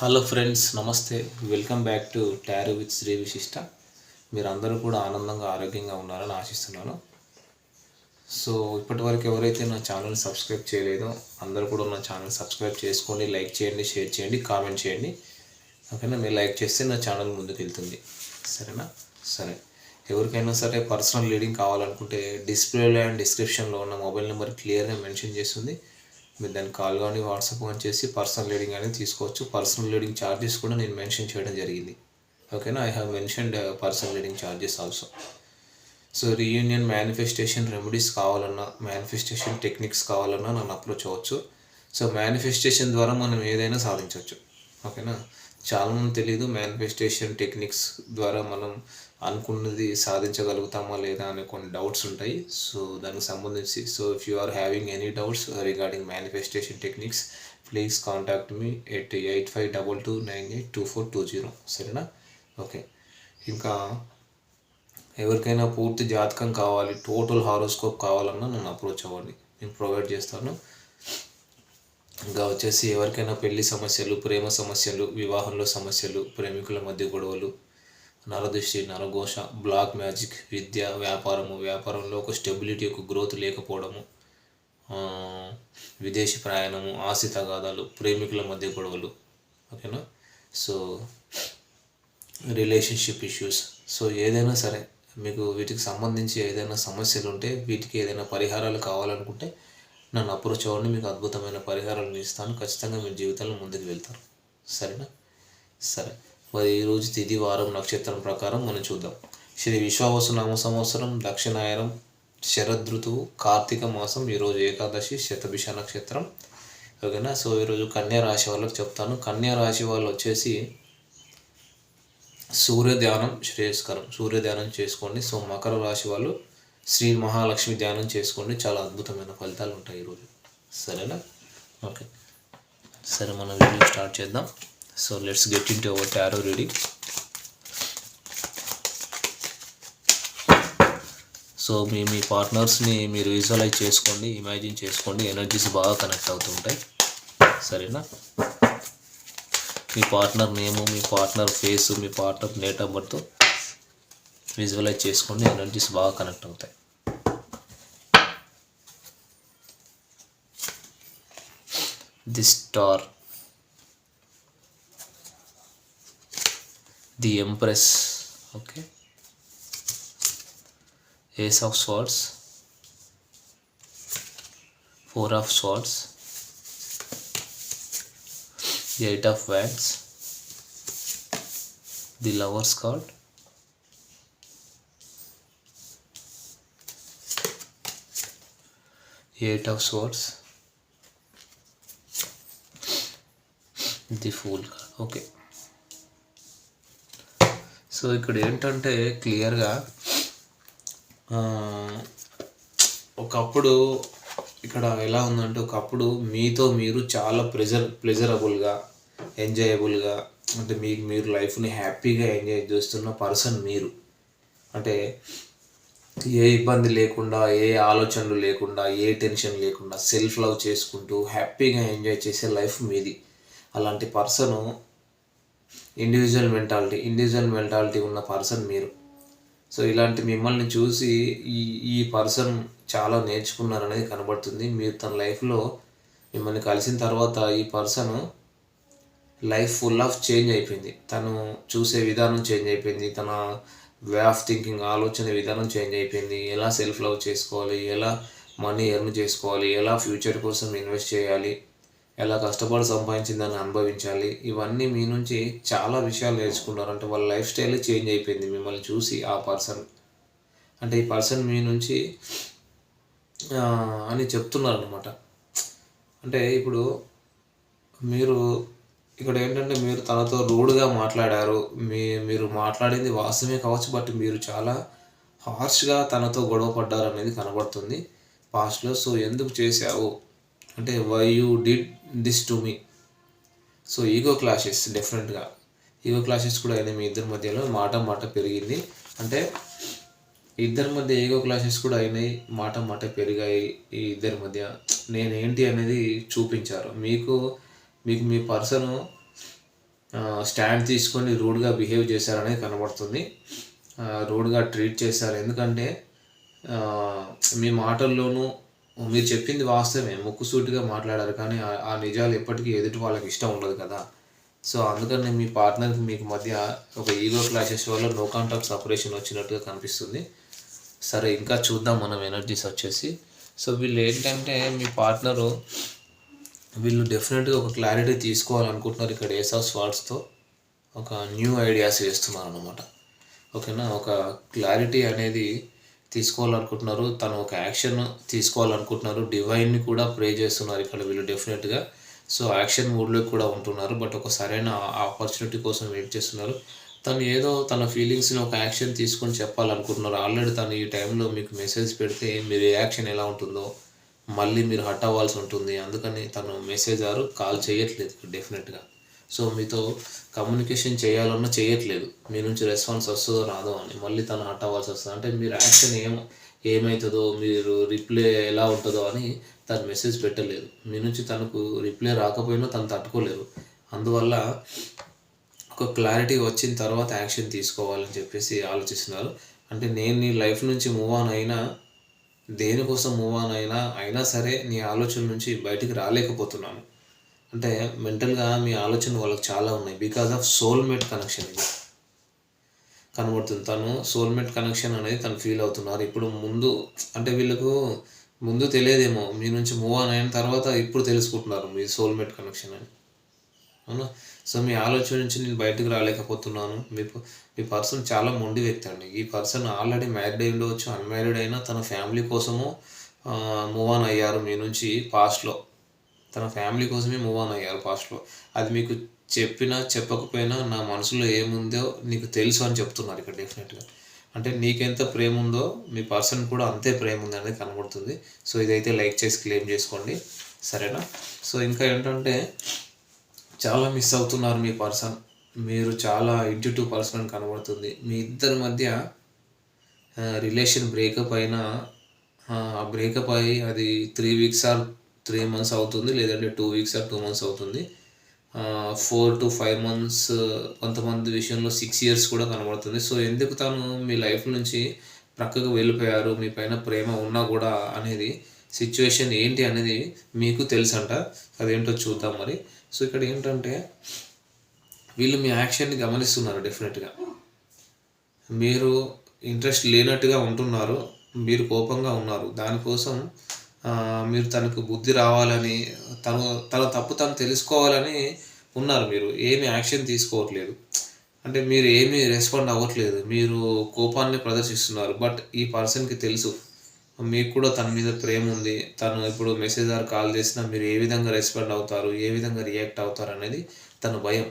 Hello friends నమస్తే. Welcome back to tarot with Shri Vishishta మీరు అందరూ కూడా ఆనందంగా ఆరోగ్యంగా ఉన్నారని ఆశిస్తున్నాను. సో ఇప్పటివరకు ఎవరైతే నా ఛానల్ సబ్స్క్రైబ్ చేయలేదో అందరూ కూడా నా ఛానల్ సబ్స్క్రైబ్ చేసుకోండి లైక్ చేయండి షేర్ చేయండి కామెంట్ చేయండి. ఓకేనా? మీరు లైక్ చేస్తే నా ఛానల్ ముందుకు వెళ్తుంది. సరేనా? సరే. ఎవరికైనా సరే పర్సనల్ లీడింగ్ కావాలనుకుంటే డిస్ప్లేలో అండ్ డిస్క్రిప్షన్లో ఉన్న మొబైల్ నెంబర్ క్లియర్గా మెన్షన్ చేస్తుంది. మీరు దాన్ని కాల్ కానీ వాట్సాప్ కానీ చేసి పర్సనల్ లీడింగ్ అనేది తీసుకోవచ్చు. పర్సనల్ లీడింగ్ ఛార్జెస్ కూడా నేను మెన్షన్ చేయడం జరిగింది. ఓకేనా? I have mentioned personal leading charges also so reunion manifestation remedies కావాలన్నా మేనిఫెస్టేషన్ టెక్నిక్స్ కావాలన్నా నన్ను అప్రోచ్ అవ్వచ్చు. సో మేనిఫెస్టేషన్ ద్వారా మనం ఏదైనా సాధించవచ్చు. ఓకేనా? చాలామంది తెలియదు మేనిఫెస్టేషన్ టెక్నిక్స్ ద్వారా మనం అనుకున్నది సాధించగలుగుతామా లేదా అనే కొన్ని డౌట్స్ ఉంటాయి. సో దానికి సంబంధించి so if you are having any doubts regarding manifestation techniques please contact me eight eight five double two nine eight two four two zero సరేనా? ఓకే. ఇంకా ఎవరికైనా పూర్తి జాతకం కావాలి టోటల్ హారోస్కోప్ కావాలన్నా నన్ను అప్రోచ్ అవ్వండి. నేను ప్రొవైడ్ చేస్తాను. ఇంకా వచ్చేసి ఎవరికైనా పెళ్ళి సమస్యలు ప్రేమ సమస్యలు వివాహంలో సమస్యలు ప్రేమికుల మధ్య గొడవలు నరదృష్టి నరఘోష బ్లాక్ మ్యాజిక్ విద్య వ్యాపారము వ్యాపారంలో ఒక స్టెబిలిటీ ఒక గ్రోత్ లేకపోవడము విదేశీ ప్రయాణము ఆస్తి తగాదాలు ప్రేమికుల మధ్య గొడవలు ఓకేనా? So relationship issues. సో ఏదైనా సరే మీకు వీటికి సంబంధించి ఏదైనా సమస్యలు ఉంటే వీటికి ఏదైనా పరిహారాలు కావాలనుకుంటే నన్ను అప్రోచ్ అవ్వండి మీకు అద్భుతమైన పరిహారాలు ఇస్తాను. ఖచ్చితంగా మీ జీవితంలో ముందుకు వెళ్తారు. సరేనా? సరే. మరి ఈరోజు తిది వారం నక్షత్రం ప్రకారం మనం చూద్దాం. శ్రీ విశ్వావసు నామ సంవత్సరం దక్షిణాయనం శరదృతువు కార్తీక మాసం ఈరోజు ఏకాదశి శతభిష నక్షత్రం. ఓకేనా? సో ఈరోజు కన్యా రాశి వాళ్ళకి చెప్తాను. కన్యా రాశి వాళ్ళు వచ్చేసి సూర్య ధ్యానం శ్రేయస్కరం. సూర్య ధ్యానం చేసుకోండి. సో మకర రాశి వాళ్ళు శ్రీ మహాలక్ష్మి ధ్యానం చేసుకోండి. చాలా అద్భుతమైన ఫలితాలు ఉంటాయి ఈరోజు సరేనా? ఓకే. సరే మనం వీడియో స్టార్ట్ చేద్దాం. So let's get in to our tarot reading so మీ మీ పార్ట్నర్స్ని మీరు విజువలైజ్ చేసుకోండి ఇమాజిన్ చేసుకోండి. ఎనర్జీస్ బాగా కనెక్ట్ అవుతుంటాయి సరేనా? మీ పార్ట్నర్ నేము మీ partner face me partner date of birth visualise చేసుకోండి. ఎనర్జీస్ బాగా కనెక్ట్ అవుతాయి. the star. The empress. Okay. Ace of swords. Four of swords. The eight of wands. The lovers card. Eight of swords. The fool okay. So ఇక్కడ ఏంటంటే క్లియర్గా ఒకప్పుడు ఇక్కడ ఎలా ఉందంటే ఒకప్పుడు మీతో మీరు చాలా ప్రెజర్ ప్లెజరబుల్గా ఎంజాయబుల్గా అంటే మీకు మీరు లైఫ్ని హ్యాపీగా ఎంజాయ్ చేస్తున్న పర్సన్ మీరు. అంటే ఏ ఇబ్బంది లేకుండా ఏ ఆలోచనలు లేకుండా ఏ టెన్షన్ లేకుండా సెల్ఫ్ లవ్ చేసుకుంటూ హ్యాపీగా ఎంజాయ్ చేసే లైఫ్ మీది. అలాంటి person individual mentality individual mentality ఉన్న పర్సన్ మీరు. సో ఇలాంటి మిమ్మల్ని చూసి ఈ ఈ పర్సన్ చాలా నేర్చుకున్నారనేది కనబడుతుంది. మీరు తన లైఫ్లో మిమ్మల్ని కలిసిన తర్వాత ఈ person life full of change అయిపోయింది. తను చూసే విధానం చేంజ్ అయిపోయింది. తన వే ఆఫ్ థింకింగ్ ఆలోచన విధానం చేంజ్ అయిపోయింది. ఎలా సెల్ఫ్ లవ్ చేసుకోవాలి? ఎలా మనీ ఎర్న్ చేసుకోవాలి? ఎలా ఫ్యూచర్ కోసం ఇన్వెస్ట్ చేయాలి? ఎలా కష్టపడి సంపాదించిందని అనుభవించాలి. ఇవన్నీ మీ నుంచి చాలా విషయాలు నేర్చుకున్నారు. అంటే వాళ్ళ లైఫ్ స్టైల్ చేంజ్ అయిపోయింది మిమ్మల్ని చూసి ఆ పర్సన్. అంటే ఈ పర్సన్ మీ నుంచి అని చెప్తున్నారు అనమాట అంటే ఇప్పుడు మీరు ఇక్కడ ఏంటంటే మీరు తనతో రూడ్గా మాట్లాడారు. మీ మీరు మాట్లాడింది వాస్తవమే కావచ్చు బట్ మీరు చాలా హార్ష్గా తనతో గొడవ పడ్డారు అనేది కనబడుతుంది పాస్ట్లో. సో ఎందుకు చేశావు? అంటే why you did this to me so ego clashes డెఫినెట్గా ఈగో క్లాషెస్ కూడా అయినాయి మీ ఇద్దరి మధ్యలో మాట మాట పెరిగింది. అంటే ఇద్దరి మధ్య ఈగో క్లాషెస్ కూడా అయినాయి మాట మాట పెరిగాయి ఈ ఇద్దరి మధ్య. నేనేంటి అనేది చూపించారు. మీకు మీకు మీ పర్సన్ స్టాండ్ తీసుకొని రూడ్గా బిహేవ్ చేశారనేది కనబడుతుంది. రూడ్గా ట్రీట్ చేశారు. ఎందుకంటే మీ మాటల్లోనూ మీరు చెప్పింది వాస్తవమే. ముక్కుసూటిగా మాట్లాడారు కానీ ఆ- నిజాలు ఎప్పటికీ ఎదుటి వాళ్ళకి ఇష్టం ఉండదు కదా. సో అందుకని మీ పార్ట్నర్కి మీకు మధ్య ఒక ఈగో క్లాషెస్ వల్ల నో కాంటాక్ట్ సపరేషన్ వచ్చినట్టుగా కనిపిస్తుంది. సరే ఇంకా చూద్దాం మనం ఎనర్జీస్ వచ్చేసి. సో వీళ్ళు ఏంటంటే మీ పార్ట్నరు వీళ్ళు డెఫినెట్గా ఒక క్లారిటీ తీసుకోవాలనుకుంటున్నారు ఇక్కడ ఏస్ ఆఫ్ స్వార్డ్స్తో ఒక న్యూ ఐడియాస్ వేస్తున్నారు అనమాట ఓకేనా? ఒక క్లారిటీ అనేది తీసుకోవాలనుకుంటున్నారు. తను ఒక యాక్షన్ తీసుకోవాలనుకుంటున్నారు. డివైన్ని కూడా ప్రే చేస్తున్నారు ఇక్కడ వీళ్ళు డెఫినెట్గా సో యాక్షన్ మూడ్లో కూడా ఉంటున్నారు. బట్ ఒక సరైన ఆపర్చునిటీ కోసం వెయిట్ చేస్తున్నారు. తను ఏదో తన ఫీలింగ్స్ని ఒక యాక్షన్ తీసుకొని చెప్పాలనుకుంటున్నారు. ఆల్రెడీ తను ఈ టైంలో మీకు మెసేజ్ పెడితే మీ రియాక్షన్ ఎలా ఉంటుందో మళ్ళీ మీరు హట్ అవ్వాల్సి ఉంటుంది. అందుకని తను మెసేజ్ ఆరు కాల్ చేయట్లేదు డెఫినెట్గా సో మీతో కమ్యూనికేషన్ చేయాలన్నా చేయట్లేదు. మీ నుంచి రెస్పాన్స్ వస్తుందో రాదో అని. మళ్ళీ తను హట్ అవ్వాల్సి వస్తుంది. అంటే మీరు యాక్షన్ ఏం ఏమవుతుందో మీరు రిప్లై ఎలా ఉంటుందో అని తను మెసేజ్ పెట్టలేదు. మీ నుంచి తనకు రిప్లై రాకపోయినా తను తట్టుకోలేరు అందువల్ల ఒక క్లారిటీ వచ్చిన తర్వాత యాక్షన్ తీసుకోవాలని చెప్పేసి ఆలోచిస్తున్నారు. అంటే నేను నీ లైఫ్ నుంచి మూవ్ ఆన్ అయినా దేనికోసం మూవ్ ఆన్ అయినా అయినా సరే నీ ఆలోచన నుంచి బయటికి రాలేకపోతున్నాను. అంటే మెంటల్గా మీ ఆలోచన వాళ్ళకి చాలా ఉన్నాయి. బికాజ్ ఆఫ్ సోల్మేట్ కనెక్షన్ ఇది. కనబడుతుంది. తను సోల్మేట్ కనెక్షన్ అనేది తను ఫీల్ అవుతున్నారు. ఇప్పుడు ముందు అంటే వీళ్ళకు ముందు తెలియదేమో. మీ నుంచి మూవ్ ఆన్ అయిన తర్వాత ఇప్పుడు తెలుసుకుంటున్నారు మీ సోల్మేట్ కనెక్షన్ అని. అవునా? సో మీ ఆలోచన నుంచి నేను బయటకు రాలేకపోతున్నాను. మీ మీ పర్సన్ చాలా మొండి వ్యక్తి అండి. ఈ పర్సన్ ఆల్రెడీ మ్యారీడ్ అయి ఉండవచ్చు. అన్మ్యారీడ్ అయినా తన ఫ్యామిలీ కోసము మూవ్ ఆన్ అయ్యారు. మీ నుంచి పాస్ట్లో తన ఫ్యామిలీ కోసమే మూవ్ ఆన్ అయ్యారు పాస్ట్లో. అది మీకు చెప్పినా చెప్పకపోయినా నా మనసులో ఏముందో నీకు తెలుసు అని చెప్తున్నారు ఇక్కడ డెఫినెట్గా. అంటే నీకెంత ప్రేమ ఉందో మీ పర్సన్ కూడా అంతే ప్రేమ ఉంది అనేది కనబడుతుంది. సో ఇదైతే లైక్ చేసి క్లెయిమ్ చేసుకోండి. సరేనా? సో ఇంకా ఏంటంటే చాలా మిస్ అవుతున్నారు మీ పర్సన్. మీరు చాలా ఇంటిటివ్ పర్సన్ అని కనబడుతుంది. మీ ఇద్దరి మధ్య రిలేషన్ బ్రేకప్ అయినా ఆ బ్రేకప్ అయ్యి అది three weeks or three months అవుతుంది లేదంటే two weeks or two months అవుతుంది. ఫోర్ టు ఫైవ్ మంత్స్ కొంతమంది విషయంలో సిక్స్ ఇయర్స్ కూడా కనబడుతుంది. సో ఎందుకు తను మీ లైఫ్ నుంచి ప్రక్కకు వెళ్ళిపోయారు మీ పైన ప్రేమ ఉన్నా కూడా అనేది సిచ్యువేషన్ ఏంటి అనేది మీకు తెలుసంట. అదేంటో చూద్దాం మరి. సో ఇక్కడ ఏంటంటే వీళ్ళు మీ యాక్షన్ని గమనిస్తున్నారు డెఫినెట్గా. మీరు ఇంట్రెస్ట్ లేనట్టుగా ఉంటున్నారు మీరు కోపంగా ఉన్నారు. దానికోసం మీరు తనకు బుద్ధి రావాలని తను తన తప్పు తను తెలుసుకోవాలని ఉన్నారు మీరు. ఏమి యాక్షన్ తీసుకోవట్లేదు. అంటే మీరు ఏమి రెస్పాండ్ అవ్వట్లేదు. మీరు కోపాన్ని ప్రదర్శిస్తున్నారు. బట్ ఈ పర్సన్కి తెలుసు. మీకు కూడా తన మీద ప్రేమ ఉంది. తను ఇప్పుడు మెసేజ్ ఆర్ కాల్ చేసినా మీరు ఏ విధంగా రెస్పాండ్ అవుతారు? ఏ విధంగా రియాక్ట్ అవుతారు అనేది తన భయం.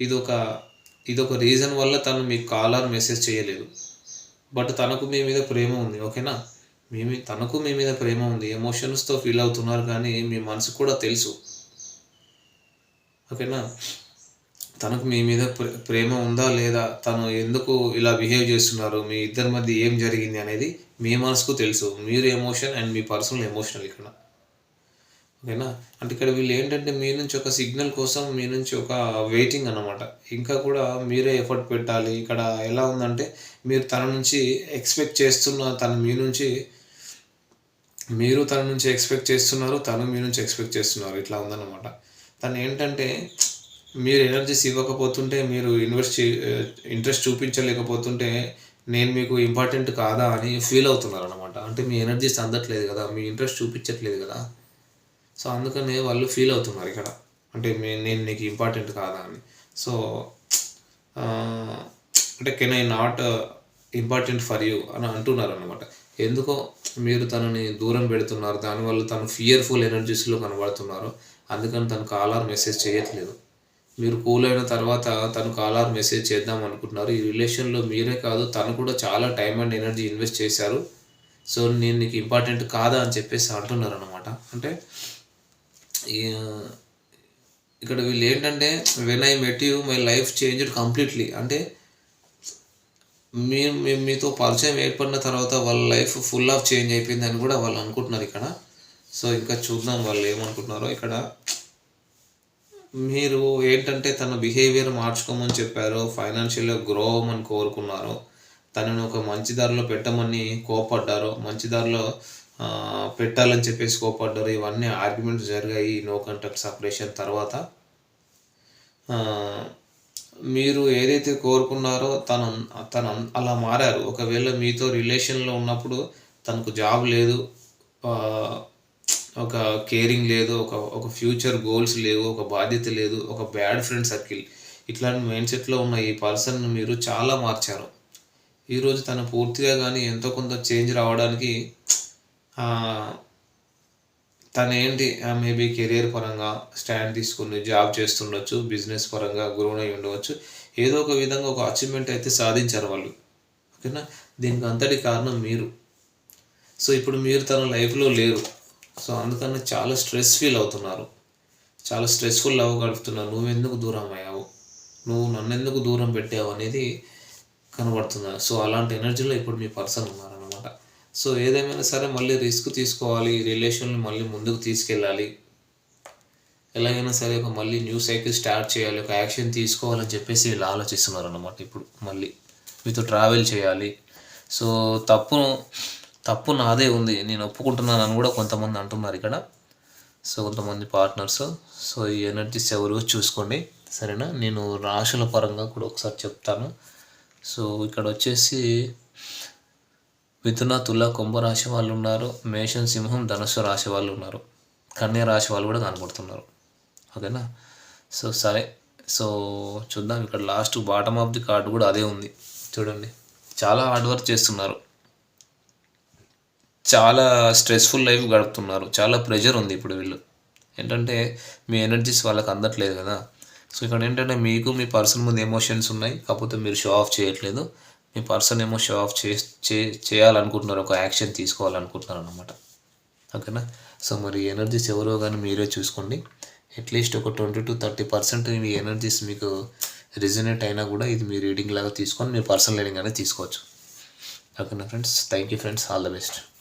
ఇది ఒక ఇది ఒక రీజన్ వల్ల తను మీకు కాల్ ఆర్ మెసేజ్ చేయలేదు. బట్ తనకు మీ మీద ప్రేమ ఉంది. ఓకేనా? మీ తనకు మీ మీద ప్రేమ ఉంది ఎమోషన్స్తో ఫీల్ అవుతున్నారు కానీ మీ మనసు కూడా తెలుసు. ఓకేనా తనకు మీ మీద ప్రే- ప్రేమ ఉందా లేదా? తను ఎందుకు ఇలా బిహేవ్ చేస్తున్నారు? మీ ఇద్దరి మధ్య ఏం జరిగింది అనేది మీ మనసుకు తెలుసు. మీరు ఎమోషన్ అండ్ మీ పర్సనల్ ఎమోషనల్ ఇక్కడ. ఓకేనా అంటే ఇక్కడ వీళ్ళు ఏంటంటే మీ నుంచి ఒక సిగ్నల్ కోసం మీ నుంచి ఒక వెయిటింగ్ అన్నమాట. ఇంకా కూడా మీరే ఎఫర్ట్ పెట్టాలి. ఇక్కడ ఎలా ఉందంటే మీరు తన నుంచి ఎక్స్పెక్ట్ చేస్తున్న తను మీ నుంచి మీరు తన నుంచి ఎక్స్పెక్ట్ చేస్తున్నారు తను మీ నుంచి ఎక్స్పెక్ట్ చేస్తున్నారు. ఇట్లా ఉందన్నమాట. తను ఏంటంటే మీరు ఎనర్జీస్ ఇవ్వకపోతుంటే మీరు ఇన్వెస్ట్ ఇంట్రెస్ట్ చూపించలేకపోతుంటే నేను మీకు ఇంపార్టెంట్ కాదా అని ఫీల్ అవుతున్నారు అనమాట అంటే మీ ఎనర్జీస్ అందట్లేదు కదా మీ ఇంట్రెస్ట్ చూపించట్లేదు కదా. సో అందుకనే వాళ్ళు ఫీల్ అవుతున్నారు ఇక్కడ. అంటే మీ నేను నీకు ఇంపార్టెంట్ కాదా అని. సో అంటే can I not important for you అని అంటున్నారు అనమాట ఎందుకో మీరు తనని దూరం పెడుతున్నారు దానివల్ల తను ఫియర్ఫుల్ ఎనర్జీస్లో కనబడుతున్నారు అందుకని తను కాలార్ మెసేజ్ చేయట్లేదు. మీరు కూల్ అయిన తర్వాత తను కాలార్ మెసేజ్ చేద్దాం అనుకుంటున్నారు. ఈ రిలేషన్లో మీరే కాదు తను కూడా చాలా టైం అండ్ ఎనర్జీ ఇన్వెస్ట్ చేశారు. సో నేను నీకు ఇంపార్టెంట్ కాదా అని చెప్పేసి అంటున్నారు అనమాట అంటే ఇక్కడ వీళ్ళు ఏంటంటే when I met you my life changed completely అంటే మీ మేము మీతో పరిచయం ఏర్పడిన తర్వాత వాళ్ళ లైఫ్ ఫుల్ ఆఫ్ చేంజ్ అయిపోయింది అని కూడా వాళ్ళు అనుకుంటున్నారు ఇక్కడ. సో ఇంకా చూద్దాం వాళ్ళు ఏమనుకుంటున్నారో ఇక్కడ. మీరు ఏంటంటే తన బిహేవియర్ మార్చుకోమని చెప్పారు ఫైనాన్షియల్గా గ్రో అవ్వమని కోరుకున్నారు తనను ఒక మంచి దారిలో పెట్టమని కోపడ్డారు మంచి దారిలో పెట్టాలని చెప్పేసి కోపడ్డారు ఇవన్నీ ఆర్గ్యుమెంట్స్ జరిగాయి నో కంటాక్ట్ సపరేషన్ తర్వాత. మీరు ఏదైతే కోరుకున్నారో తను తను అలా మారారు. ఒకవేళ మీతో రిలేషన్లో ఉన్నప్పుడు తనకు జాబ్ లేదు ఒక కేరింగ్ లేదు ఒక ఒక ఫ్యూచర్ గోల్స్ లేవు ఒక బాధ్యత లేదు ఒక బ్యాడ్ ఫ్రెండ్ సర్కిల్ ఇట్లాంటి మైండ్ సెట్లో ఉన్న ఈ పర్సన్ మీరు చాలా మార్చారు. ఈరోజు తను పూర్తిగా కానీ ఎంతో కొంత చేంజ్ రావడానికి తను ఏంటి మేబీ కెరియర్ పరంగా స్టాండ్ తీసుకుని జాబ్ చేస్తుండొచ్చు బిజినెస్ పరంగా గ్రోన్ అయి ఉండవచ్చు. ఏదో ఒక విధంగా ఒక అచీవ్మెంట్ అయితే సాధించారు వాళ్ళు. ఓకేనా? దీనికి అంతటి కారణం మీరు. సో ఇప్పుడు మీరు తన లైఫ్లో లేరు. సో అందుకని చాలా స్ట్రెస్ ఫీల్ అవుతున్నారు. చాలా స్ట్రెస్ఫుల్ అవ్వ గడుపుతున్నావు నువ్వెందుకు దూరం అయ్యావు? నువ్వు నన్ను ఎందుకు దూరం పెట్టావు? అనేది కనబడుతున్నారు. సో అలాంటి ఎనర్జీలో ఇప్పుడు మీ పర్సన్ ఉన్నారనమాట సో ఏదేమైనా సరే మళ్ళీ రిస్క్ తీసుకోవాలి రిలేషన్ని మళ్ళీ ముందుకు తీసుకెళ్ళాలి. ఎలాగైనా సరే ఒక మళ్ళీ న్యూ సైకిల్ స్టార్ట్ చేయాలి ఒక యాక్షన్ తీసుకోవాలని చెప్పేసి వీళ్ళు ఆలోచిస్తున్నారు అనమాట ఇప్పుడు మళ్ళీ. మీతో ట్రావెల్ చేయాలి. సో తప్పు తప్పు నాదే ఉంది. నేను ఒప్పుకుంటున్నాను అని కూడా కొంతమంది అంటున్నారు ఇక్కడ. సో కొంతమంది పార్ట్నర్స్. సో ఈ ఎనర్జీస్ ఎవరు చూసుకోండి. సరేనా? నేను రాశుల పరంగా కూడా ఒకసారి చెప్తాను. సో ఇక్కడ వచ్చేసి మిథున తుల కుంభరాశి వాళ్ళు ఉన్నారు. మేషం సింహం ధనుసు రాశి వాళ్ళు ఉన్నారు. కన్యా రాశి వాళ్ళు కూడా కనబడుతున్నారు. ఓకేనా? సో సరే. సో చూద్దాం. ఇక్కడ last bottom of the card కూడా అదే ఉంది. చూడండి. చాలా హార్డ్ వర్క్ చేస్తున్నారు. చాలా స్ట్రెస్ఫుల్ లైఫ్ గడుపుతున్నారు. చాలా ప్రెషర్ ఉంది ఇప్పుడు వీళ్ళు. ఏంటంటే మీ ఎనర్జీస్ వాళ్ళకి అందట్లేదు కదా. సో ఇక్కడ ఏంటంటే మీకు మీ పర్సన్ ముందు ఎమోషన్స్ ఉన్నాయి. కాకపోతే మీరు షో ఆఫ్ చేయట్లేదు. మీ పర్సన్ ఏమో షో ఆఫ్ చే చే- చేయాలనుకుంటున్నారు ఒక యాక్షన్ తీసుకోవాలనుకుంటున్నారు అనమాట ఓకేనా? సో మరి ఎనర్జీస్ ఎవరో కానీ మీరే చూసుకోండి. అట్లీస్ట్ ఒక ట్వంటీ టు థర్టీ పర్సెంట్ మీ ఎనర్జీస్ మీకు రిజనేట్ అయినా కూడా ఇది మీ రీడింగ్ లాగా తీసుకొని మీ పర్సనల్ రీడింగ్ అనేది తీసుకోవచ్చు. ఓకేనా friends? Thank you friends. All the best.